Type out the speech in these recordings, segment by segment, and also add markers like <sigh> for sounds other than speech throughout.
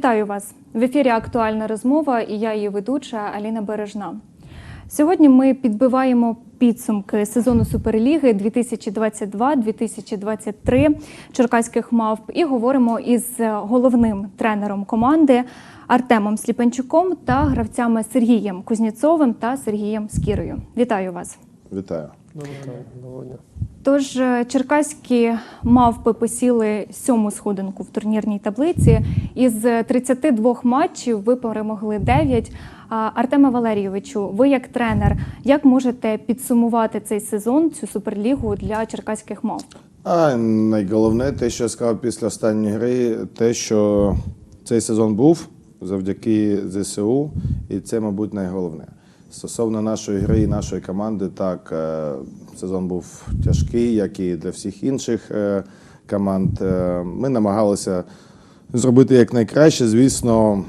Вітаю вас в ефірі. Актуальна розмова, і я її ведуча Аліна Бережна. Сьогодні ми підбиваємо підсумки сезону Суперліги 2022-2023 Черкаських мавп і говоримо із головним тренером команди Артемом Сліпенчуком та гравцями Сергієм Кузнєцовим та Сергієм Скірою. Вітаю вас! Вітаю. Доброго дня. Тож е, черкаські мавпи посіли сьому сходинку в турнірній таблиці. Із 32 матчів ви перемогли 9. А, Артеме Валерійовичу, ви як тренер, як можете підсумувати цей сезон, цю суперлігу для черкаських мавп? А найголовне, те, що я сказав після останньої гри, те, що цей сезон був завдяки ЗСУ, і це, мабуть, найголовне. Стосовно нашої гри і нашої команди, так, е, сезон був тяжкий, як і для всіх інших е, команд. Е, Ми намагалися зробити якнайкраще. Звісно,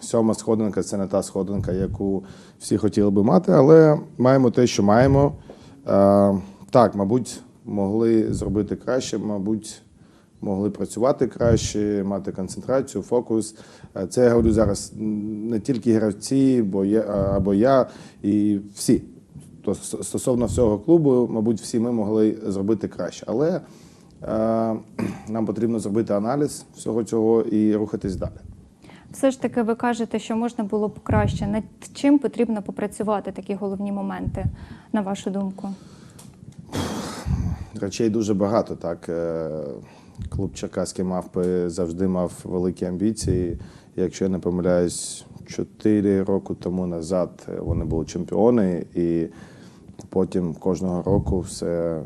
сьома сходинка це не та сходинка, яку всі хотіли би мати, але маємо те, що маємо. Так, мабуть, могли зробити краще, мабуть, могли працювати краще, мати концентрацію, фокус. Е, Це я говорю зараз не тільки гравці, бо я, або я, і всі. То стосовно всього клубу, мабуть, всі ми могли зробити краще. Але е, нам потрібно зробити аналіз всього цього і рухатись далі. Все ж таки, ви кажете, що можна було б краще. Над чим потрібно попрацювати такі головні моменти, на вашу думку? Речей дуже багато. Так Е, клуб Черкаські мавпи завжди мав великі амбіції. Якщо я не помиляюсь, 4 роки тому назад вони були чемпіони, і потім кожного року все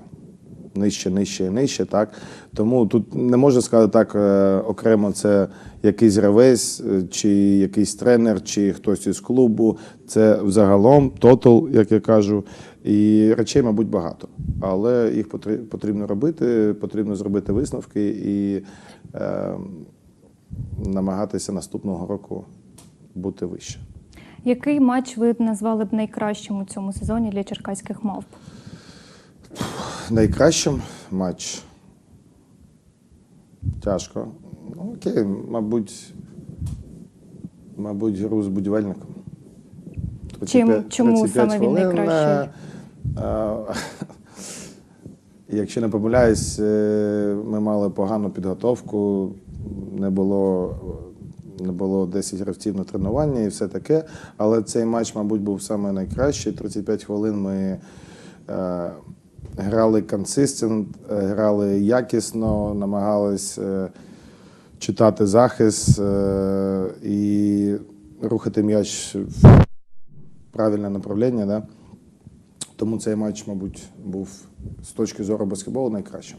нижче, нижче і нижче. Так тому тут не можна сказати так е, окремо, це якийсь гравець, е, чи якийсь тренер, чи хтось із клубу. Це взагалом тотал, як я кажу. І речей, мабуть, багато. Але їх потрібно робити, потрібно зробити висновки і е, намагатися наступного року бути вище. Який матч ви б назвали б найкращим у цьому сезоні для черкаських мавп? Найкращим матч. Тяжко. Ну, окей, мабуть, мабуть, гру з будівельником. Чим- чому саме він найкращий? е, <laughs> Якщо не помиляюсь, е, ми мали погану підготовку, не було, не було 10 гравців на тренуванні і все таке. Але цей матч, мабуть, був саме найкращий. 35 хвилин ми е, грали консистент, грали якісно, намагались е, читати захист е, і рухати м'яч в правильне направлення. Да? Тому цей матч, мабуть, був з точки зору баскетболу найкращим.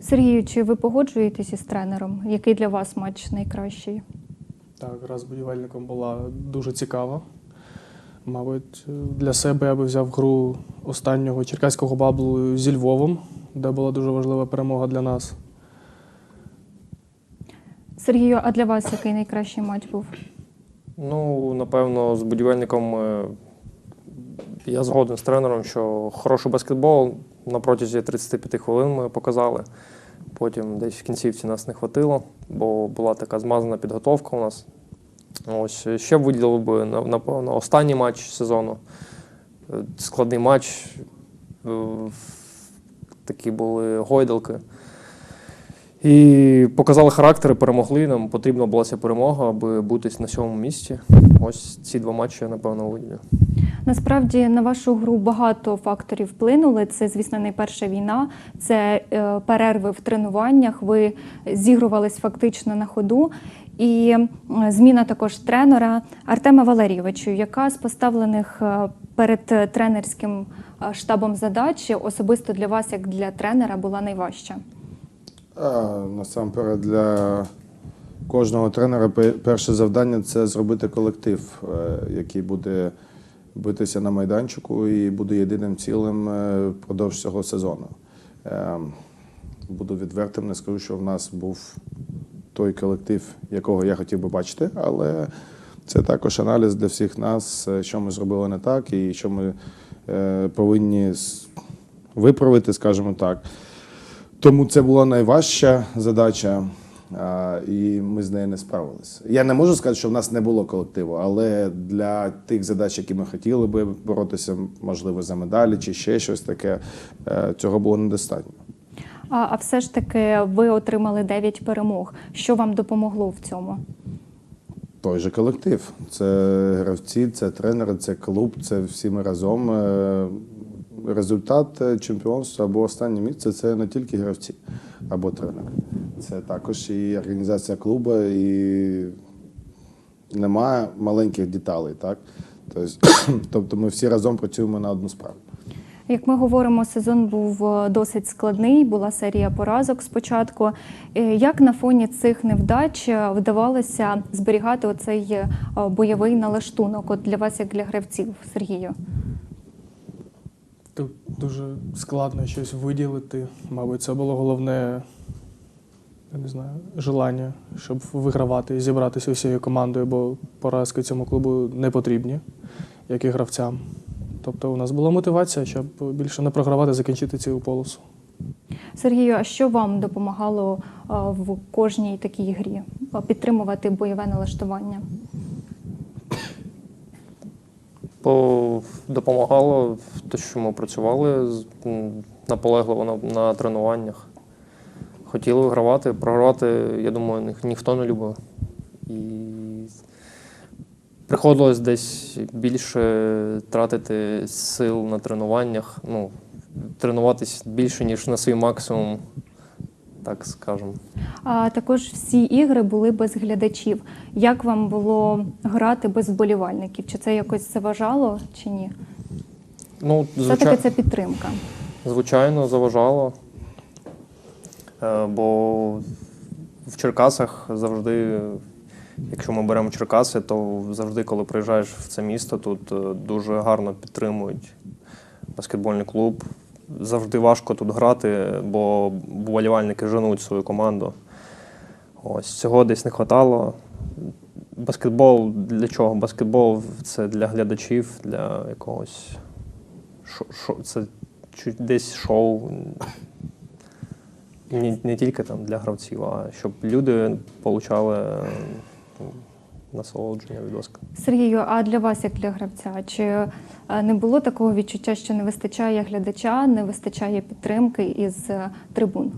Сергію, чи ви погоджуєтесь із тренером? Який для вас матч найкращий? Так, гра з будівельником була дуже цікава. Мабуть, для себе я би взяв гру останнього черкаського баблу зі Львовом, де була дуже важлива перемога для нас. Сергію, а для вас який найкращий матч був? Ну, напевно, з будівельником е, я згоден з тренером, що хороший баскетбол на протязі 35 хвилин ми показали. Потім десь в кінцівці нас не хватило, бо була така змазана підготовка у нас. Ось ще б виділив би на- напевно останній матч сезону. Е, Складний матч. е, Такі були гойдалки. І показали характер, і перемогли. Нам потрібна була ця перемога, аби бути на сьомому місці. Ось ці два матчі я напевно виділю. Насправді на вашу гру багато факторів вплинули. Це, звісно, найперша війна, це е, перерви в тренуваннях. Ви зігрувались фактично на ходу. І зміна також тренера Артема Валерійовичу, яка з поставлених е, перед тренерським е, штабом задач особисто для вас, як для тренера, була найважча. Насамперед для кожного тренера перше завдання це зробити колектив, е, який буде битися на майданчику і буде єдиним цілим е, впродовж цього сезону. Е, Буду відвертим, не скажу, що в нас був той колектив, якого я хотів би бачити, але це також аналіз для всіх нас, що ми зробили не так і що ми повинні виправити, скажімо так. Тому це була найважча задача. і ми з нею не справилися. Я не можу сказати, що в нас не було колективу, але для тих задач, які ми хотіли би боротися, можливо, за медалі чи ще щось таке, е, цього було недостатньо. А, а все ж таки ви отримали 9 перемог. Що вам допомогло в цьому? Той же колектив. Це гравці, це тренери, це клуб, це всі ми разом. Результат е, чемпіонства або останнє місце це не тільки гравці або тренери. Це також і організація клубу, і немає маленьких деталей. Так? Тобто, <clears throat> тобто ми всі разом працюємо на одну справу. Як ми говоримо, сезон був е, досить складний, була серія поразок спочатку. Е, Як на фоні цих невдач вдавалося зберігати оцей бойовий налаштунок от для вас, як для гравців, Сергію? Тут дуже складно щось виділити. Мабуть, це було головне, я не знаю, желання, щоб вигравати і зібратися усією командою, бо поразки цьому клубу не потрібні, як і гравцям. Тобто у нас була мотивація, щоб більше не програвати, закінчити цю полосу. Сергію, а що вам допомагало в кожній такій грі підтримувати бойове налаштування? По- Допомагало те, що ми працювали наполегливо на, тренуваннях. Хотіли вигравати, програвати, я думаю, ніх- ніхто не любив. І приходилось десь більше тратити сил на тренуваннях, ну, тренуватись більше, ніж на свій максимум, так скажемо. А також всі ігри були без глядачів. Як вам було грати без вболівальників? Чи це якось заважало, чи ні? Ну, Все-таки це підтримка. Звичайно, заважало. Е, Бо в Черкасах завжди, якщо ми беремо Черкаси, то завжди, коли приїжджаєш в це місто, тут е, дуже гарно підтримують баскетбольний клуб. Завжди важко тут грати, бо вболівальники женуть свою команду. Ось цього десь не вистачало. Баскетбол для чого? Баскетбол це для глядачів, для якогось шо, шо, це чуть десь шоу. Не, не тільки там для гравців, а щоб люди отримали насолодження від баскетболу. Сергію, а для вас, як для гравця, чи е, не було такого відчуття, що не вистачає глядача, не вистачає підтримки із е, трибун?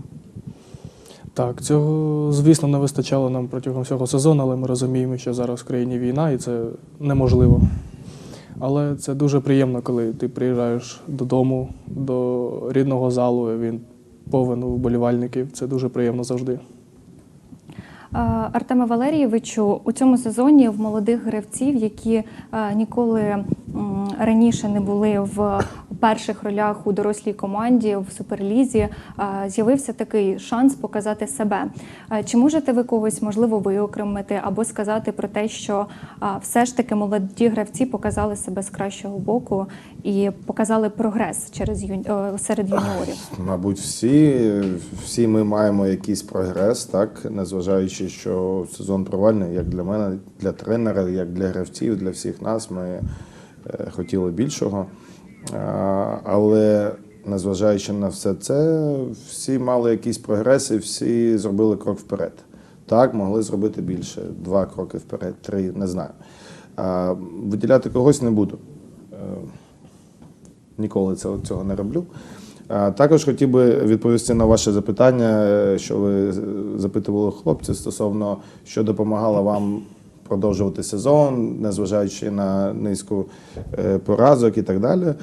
Так, цього, звісно, не вистачало нам протягом всього сезону, але ми розуміємо, що зараз в країні війна і це неможливо. Але це дуже приємно, коли ти приїжджаєш додому, до рідного залу, і він повен вболівальників. Це дуже приємно завжди. Е, Артеме Валерійовичу, у цьому сезоні в молодих гравців, які е, ніколи раніше не були в перших ролях у дорослій команді в суперлізі, е, з'явився такий шанс показати себе. Е, Чи можете ви когось можливо виокремити або сказати про те, що е, все ж таки молоді гравці показали себе з кращого боку і показали прогрес через е, серед юніорів? Мабуть, всі, всі ми маємо якийсь прогрес, так, незважаючи, що сезон провальний, як для мене, для тренера, як для гравців, для всіх нас. Ми хотіли більшого. Але незважаючи на все це, всі мали якийсь прогрес і всі зробили крок вперед. Так, могли зробити більше, два кроки вперед, три, не знаю. Виділяти когось не буду. Е, Ніколи цього, не роблю. Також хотів би відповісти на ваше запитання, е, що ви запитували хлопці стосовно що допомагало вам продовжувати сезон, незважаючи на низку е, поразок і так далі.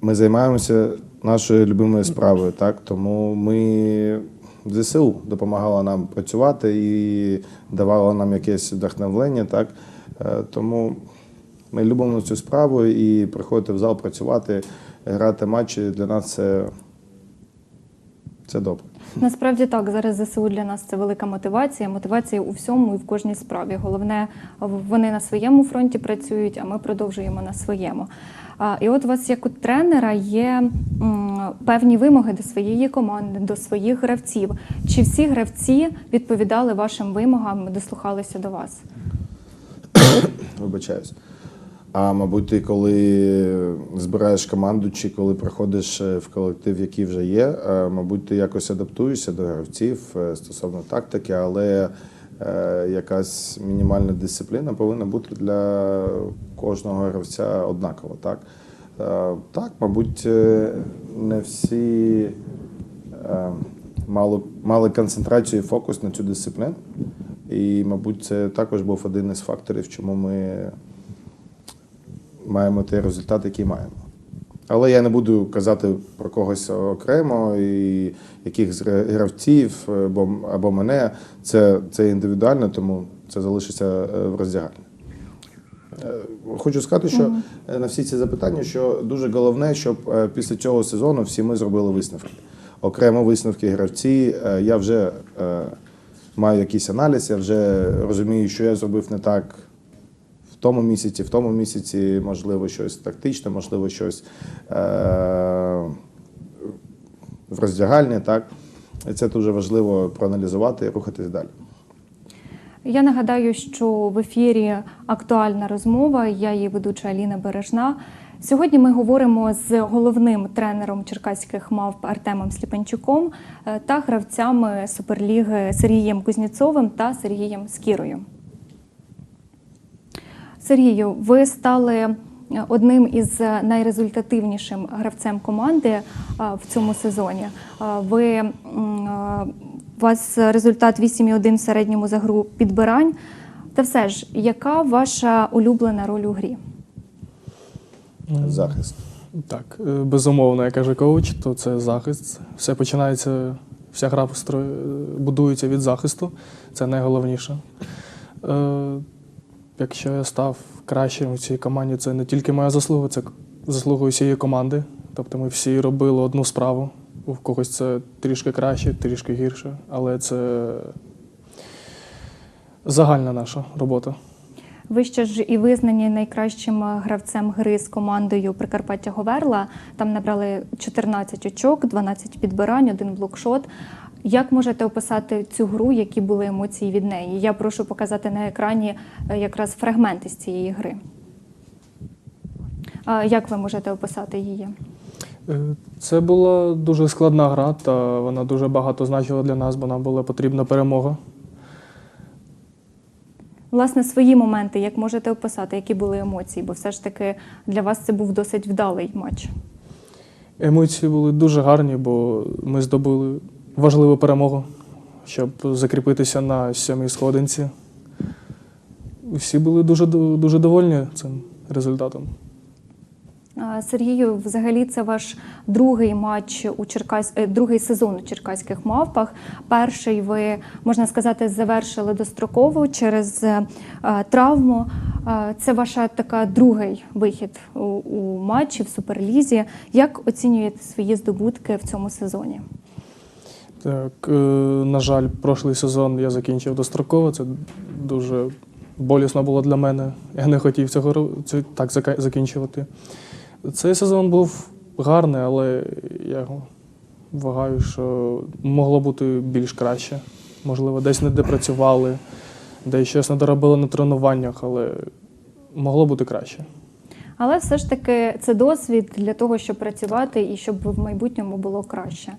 Ми займаємося нашою любимою справою, так тому ми ЗСУ допомагало нам працювати і давало нам якесь вдохновлення. Так Е, тому ми любимо цю справу і приходити в зал працювати, грати матчі для нас це, це добре. Насправді так, зараз ЗСУ для нас це велика мотивація. Мотивація у всьому і в кожній справі. Головне, вони на своєму фронті працюють, а ми продовжуємо на своєму. І от у вас, як у тренера, є певні вимоги до своєї команди, до своїх гравців. Чи всі гравці відповідали вашим вимогам, дослухалися до вас? <coughs> Вибачаюсь. А мабуть, ти коли збираєш команду, чи коли приходиш е, в колектив, який вже є, е, мабуть, ти якось адаптуєшся до гравців е, стосовно тактики, але якась мінімальна дисципліна повинна бути для кожного гравця однакова. Так, так мабуть, не всі мали, мали концентрацію і фокус на цю дисципліну. І, мабуть, це також був один із факторів, чому ми маємо той результат, який маємо. Але я не буду казати про когось окремо і яких гравців або, або мене. Це, це індивідуально, тому це залишиться е, в роздягальні. Е, Хочу сказати, що е, на всі ці запитання, що дуже головне, щоб е, після цього сезону всі ми зробили висновки. Окремо висновки гравці. Е, Я вже е, маю якийсь аналіз, я вже розумію, що я зробив не так тому місяці, в тому місяці, можливо, щось тактичне, можливо, щось е, в роздягальні. Так? Це дуже важливо проаналізувати і рухатись далі. Я нагадаю, що в ефірі актуальна розмова. Я її ведуча Аліна Бережна. Сьогодні ми говоримо з головним тренером черкаських мавп Артемом Сліпенчуком е, та гравцями Суперліги Сергієм Кузнєцовим та Сергієм Скірою. Сергію, ви стали е, одним із найрезультативнішим гравцем команди е, в цьому сезоні. Е, Ви е, у вас результат 8,1 в середньому за гру підбирань. Та все ж, яка ваша улюблена роль у грі? Захист. Так, е, безумовно, як каже коуч, то це захист. Все починається, вся гра будується від захисту. Це найголовніше. Якщо я став кращим у цій команді, це не тільки моя заслуга, це заслуга усієї команди. Тобто ми всі робили одну справу. У когось це трішки краще, трішки гірше, але це загальна наша робота. Ви ще ж і визнані найкращим гравцем гри з командою Прикарпаття Говерла. Там набрали 14 очок, 12 підбирань, один блокшот. Як можете описати цю гру, які були емоції від неї? Я прошу показати на екрані е, якраз фрагменти з цієї гри. Як ви можете описати її? Е, Це була дуже складна гра, та вона дуже багато значила для нас, бо нам була потрібна перемога. Власне, свої моменти, як можете описати, які були емоції? Бо все ж таки для вас це був досить вдалий матч. Емоції були дуже гарні, бо ми здобули важливу перемогу, щоб закріпитися на сьомій сходинці. Всі були дуже, дуже довольні цим результатом. Сергію, взагалі, це ваш другий матч у Черкас... е, другий сезон у черкаських мавпах. Перший ви можна сказати завершили достроково через е, е, травму. Це ваша така другий вихід у матчі в суперлізі. Як оцінюєте свої здобутки в цьому сезоні? Так, е, на жаль, прошлий сезон я закінчив достроково. Це дуже болісно було для мене. Я не хотів цього так закінчувати. Цей сезон був гарний, але я вважаю, що могло бути більш краще. Можливо, десь не допрацювали, десь щось не доробили на тренуваннях, але могло бути краще. Але все ж таки це досвід для того, щоб працювати і щоб в майбутньому було краще.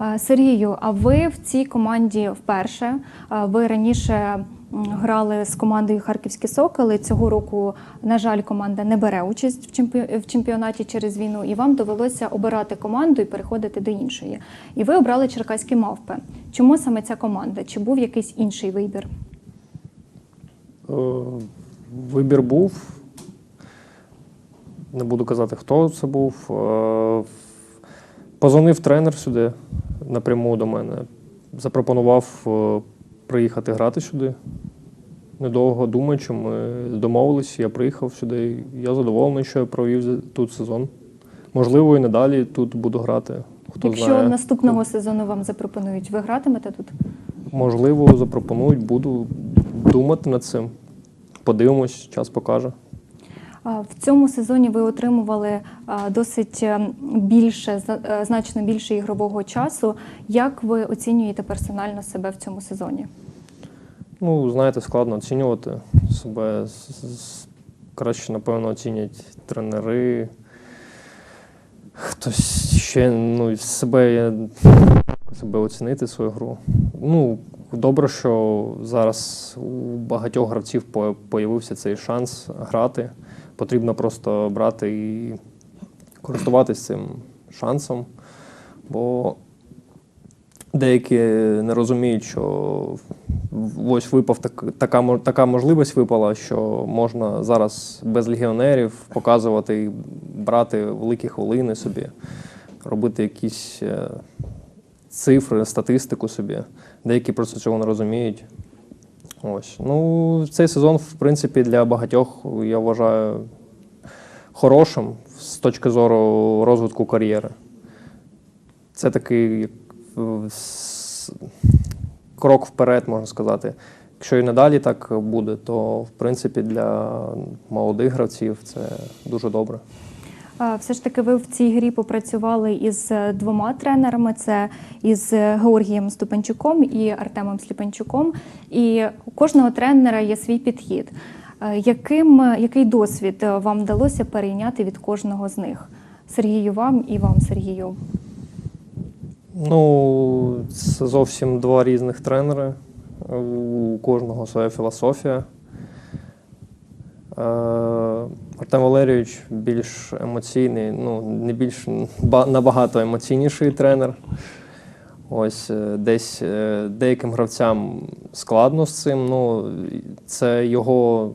Е, Сергію, а ви в цій команді вперше? Е, Ви раніше грали з командою Харківські Соколи. Цього року, на жаль, команда не бере участь в чемпі- в чемпіонаті через війну, і вам довелося обирати команду і переходити до іншої. І ви обрали черкаські мавпи. Чому саме ця команда? Чи був якийсь інший вибір? Е, Вибір був. Не буду казати, хто це був. Позвонив тренер сюди напряму до мене. Запропонував е, приїхати грати сюди. Недовго думаючи, ми домовились, я приїхав сюди. Я задоволений, що я провів тут сезон. Можливо, і надалі тут буду грати. Хто Якщо знає. наступного сезону вам запропонують, ви гратимете тут? Можливо, запропонують, буду думати над цим. Подивимось, час покаже. В цьому сезоні ви отримували досить е, більше, е, значно більше ігрового часу. Як ви оцінюєте персонально себе в цьому сезоні? Ну, знаєте, складно оцінювати себе. Краще, напевно, оцінять тренери. хтось ще ну, себе, себе оцінити свою гру. Ну, добре, що зараз у багатьох гравців по- появився цей шанс грати. Потрібно просто брати і користуватись цим шансом. Бо деякі не розуміють, що ось випав так, така, така можливість випала, що можна зараз без легіонерів показувати і брати великі хвилини собі, робити якісь е, цифри, статистику собі. Деякі просто цього не розуміють. Ось. Ну, цей сезон, в принципі, для багатьох я вважаю хорошим з точки зору розвитку кар'єри. Це такий е, крок вперед, можна сказати. Якщо і надалі так буде, то в принципі для молодих гравців це дуже добре. Все ж таки, ви в цій грі попрацювали із е, двома тренерами: це із е, Георгієм Ступенчуком і Артемом Сліпенчуком. І у кожного тренера є свій підхід. Е, Яким, який досвід вам вдалося перейняти від кожного з них? Сергію вам і вам, Сергію. Ну, це зовсім два різних тренери. У кожного своя філософія. Артем Валерійович більш емоційний, ну, не більш набагато емоційніший тренер. Ось е, десь е, деяким гравцям складно з цим. Ну, це його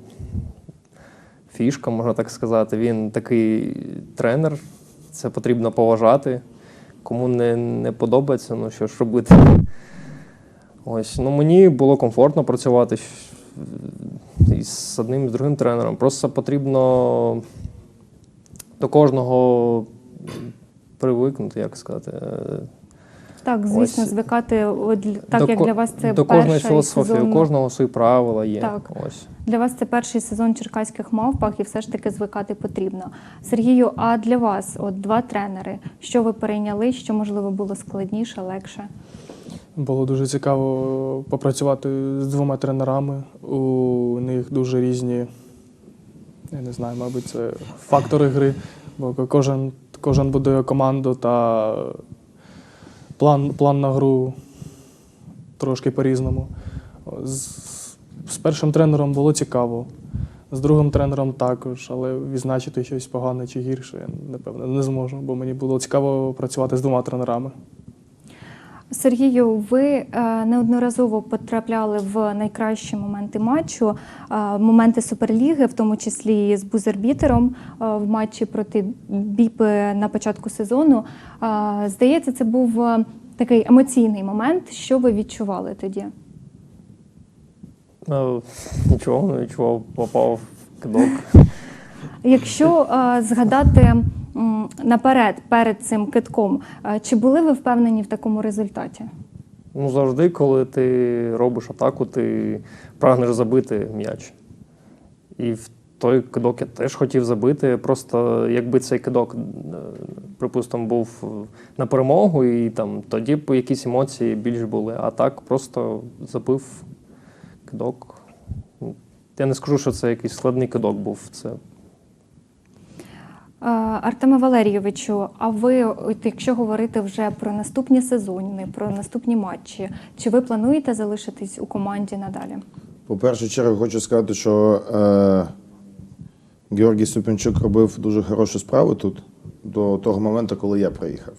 фішка, можна так сказати. Він такий тренер, це потрібно поважати. Кому не, не подобається, ну що ж робити. Ось, ну мені було комфортно працювати щ- із одним і з другим тренером. Просто потрібно до кожного привикнути, як сказати. Так, звісно, Ось. звикати, от так до як для вас це до кожної філософії, сезон. у кожного свої правила є. Так. Ось. Для вас це перший сезон черкаських мавпах, і все ж таки звикати потрібно. Сергію, а для вас, от два тренери, що ви перейняли, що можливо було складніше, легше? Було дуже цікаво попрацювати з двома тренерами. У них дуже різні, я не знаю, мабуть, це фактори гри, бо кожен, кожен будує команду та план, план на гру трошки по-різному. З, з першим тренером було цікаво, з другим тренером також, але відзначити щось погане чи гірше, я напевно не зможу, бо мені було цікаво працювати з двома тренерами. Сергію, ви е, неодноразово потрапляли в найкращі моменти матчу, е, моменти суперліги, в тому числі з бузербітером е, в матчі проти Біпи на початку сезону. Здається, це був такий емоційний момент. Що ви відчували тоді? Ну, нічого, не відчував, попав в кидок. Якщо згадати наперед перед цим китком, чи були ви впевнені в такому результаті? Ну, завжди, коли ти робиш атаку, ти прагнеш забити м'яч. І в той кидок я теж хотів забити. Просто якби цей кидок, е, припустимо, був на перемогу, і там тоді б якісь емоції більш були. А так просто забив кидок. Я не скажу, що це якийсь складний кидок був. Це Е, Артеме Валерійовичу, а ви, якщо говорити вже про наступні сезони, про наступні матчі, чи ви плануєте залишитись у команді надалі? По першу чергу хочу сказати, що е, Георгій Супінчук робив дуже хорошу справу тут до того моменту, коли я приїхав.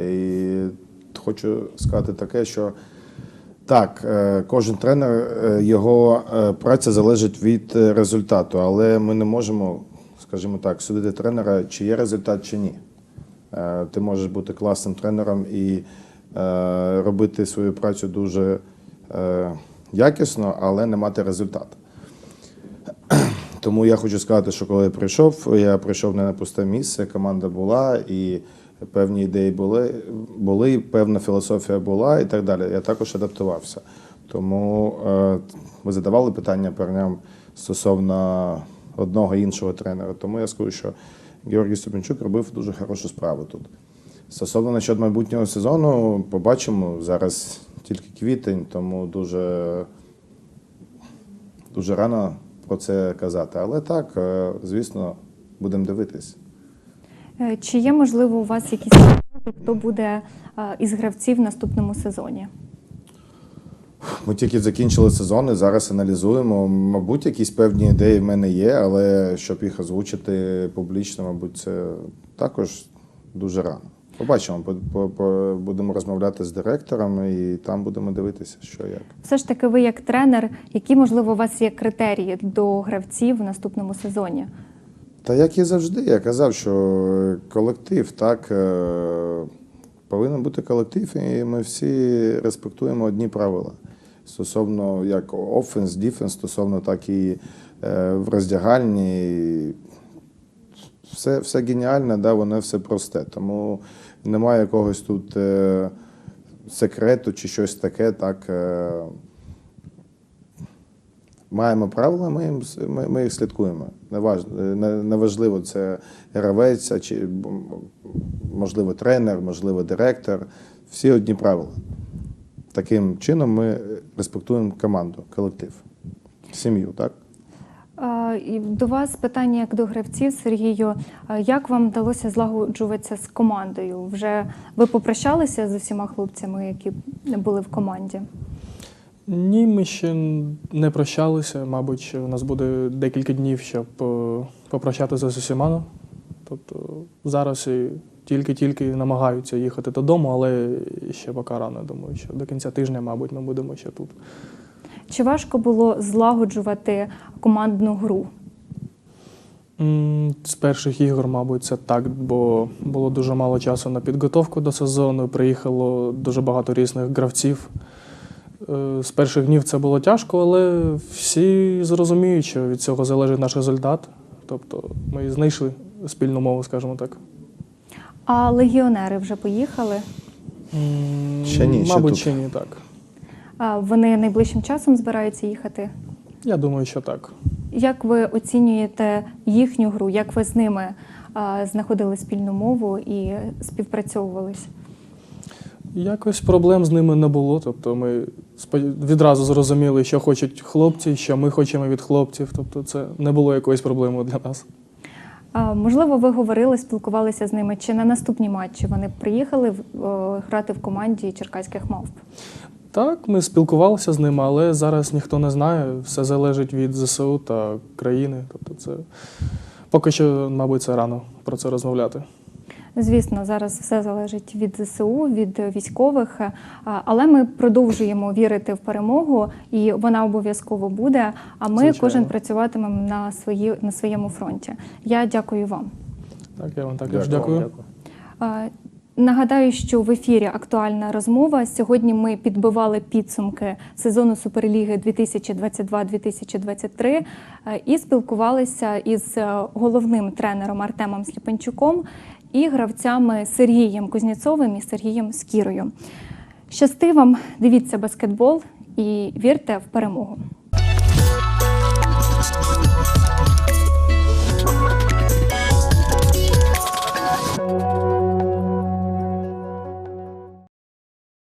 І хочу сказати таке, що так, е, кожен тренер, е, його праця залежить від результату, але ми не можемо, скажімо так, судити тренера, чи є результат, чи ні. Е, Ти можеш бути класним тренером і е, робити свою працю дуже е, якісно, але не мати результату. <clears throat> Тому я хочу сказати, що коли я прийшов, я прийшов не на пусте місце, команда була, і певні ідеї були, були певна філософія була і так далі. Я також адаптувався. Тому ви задавали питання парням стосовно одного іншого тренера. Тому я скажу, що Георгій Ступенчук робив дуже хорошу справу тут. Стосовно насчет майбутнього сезону, побачимо. Зараз тільки квітень, тому дуже дуже рано про це казати. Але так, е, звісно, будемо дивитись. Е, Чи є можливо у вас якісь хто буде е, із гравців в наступному сезоні? Ми тільки закінчили сезон і зараз аналізуємо. Мабуть, якісь певні ідеї в мене є, але щоб їх озвучити публічно, мабуть, це також дуже рано. Побачимо, по- по- по- будемо розмовляти з директорами і там будемо дивитися, що як. Все ж таки, ви як тренер, які можливо у вас є критерії до гравців в наступному сезоні? Та як і завжди, я казав, що колектив, так, е, повинен бути колектив, і ми всі респектуємо одні правила. Стосовно як офенс, діфенс, стосовно так і е, в роздягальні. Все, все геніальне, да, воно все просте. Тому немає якогось тут е, секрету чи щось таке. Так, е, маємо правила, ми, їм, ми, ми їх слідкуємо. Не, неважливо, це гравець, чи можливо тренер, можливо, директор. Всі одні правила. Таким чином ми респектуємо команду, колектив, сім'ю, так? І до вас питання як до гравців, Сергію. Як вам вдалося злагоджуватися з командою? Вже ви попрощалися з усіма хлопцями, які були в команді? Ні, ми ще не прощалися. Мабуть, у нас буде декілька днів, щоб е, попрощатися з усіма. Тобто зараз і тільки-тільки намагаються їхати додому, але ще поки рано. Думаю, що до кінця тижня, мабуть, ми будемо ще тут. Чи важко було злагоджувати командну гру? З перших ігор, мабуть, це так, бо було дуже мало часу на підготовку до сезону. Приїхало дуже багато різних гравців. Е, З перших днів це було тяжко, але всі зрозуміють, що від цього залежить наш результат. Тобто ми знайшли спільну мову, скажімо так. А легіонери вже поїхали? Ще ні, ще Мабуть, тут. ще ні, так. А Вони найближчим часом збираються їхати? Я думаю, що так. Як ви оцінюєте їхню гру? Як ви з ними а, знаходили спільну мову і співпрацьовувались? Якось проблем з ними не було. Тобто ми відразу зрозуміли, що хочуть хлопці, що ми хочемо від хлопців. Тобто це не було якоїсь проблеми для нас. Можливо, ви говорили, спілкувалися з ними, чи на наступні матчі вони приїхали грати в команді черкаських мавп? Так, ми спілкувалися з ними, але зараз ніхто не знає. Все залежить від ЗСУ та країни. Тобто, це поки що, мабуть, це рано про це розмовляти. Звісно, зараз все залежить від ЗСУ, від військових, але ми продовжуємо вірити в перемогу, і вона обов'язково буде. А ми Звичайно. кожен працюватимемо на свої на своєму фронті. Я дякую вам. Так, я вам також Дякую. дякую. А, Нагадаю, що в ефірі актуальна розмова. Сьогодні ми підбивали підсумки сезону Суперліги 2022-2023 е, і спілкувалися із е, головним тренером Артемом Сліпанчуком і гравцями Сергієм Кузнєцовим і Сергієм Скірою. Щасти вам, дивіться баскетбол і вірте в перемогу.